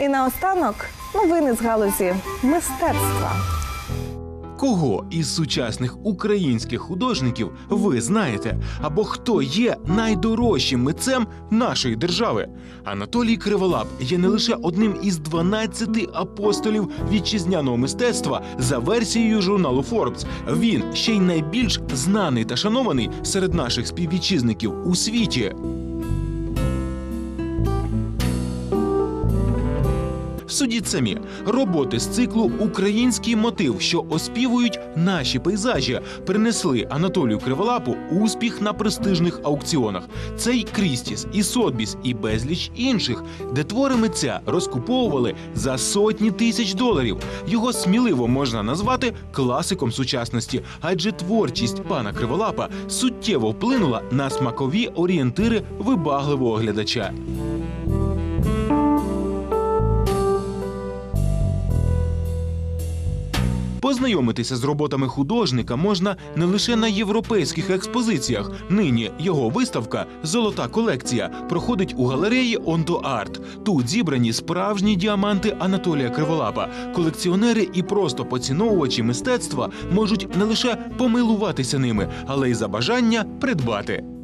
І наостанок новини з галузі мистецтва. Кого із сучасних українських художників ви знаєте? Або хто є найдорожчим митцем нашої держави? Анатолій Криволап є не лише одним із 12 апостолів вітчизняного мистецтва за версією журналу Forbes. Він ще й найбільш знаний та шанований серед наших співвітчизників у світі. Судіть самі роботи з циклу Український мотив, що оспівують наші пейзажі, принесли Анатолію Криволапу успіх на престижних аукціонах. Це й Крістіс, і Сотбіс, і безліч інших, де твори митця розкуповували за сотні тисяч доларів. Його сміливо можна назвати класиком сучасності, адже творчість пана Криволапа суттєво вплинула на смакові орієнтири вибагливого глядача. Познайомитися з роботами художника можна не лише на європейських експозиціях. Нині його виставка Золота колекція проходить у галереї Онто Арт. Тут зібрані справжні діаманти Анатолія Криволапа. Колекціонери і просто поціновувачі мистецтва можуть не лише помилуватися ними, але й за бажання придбати.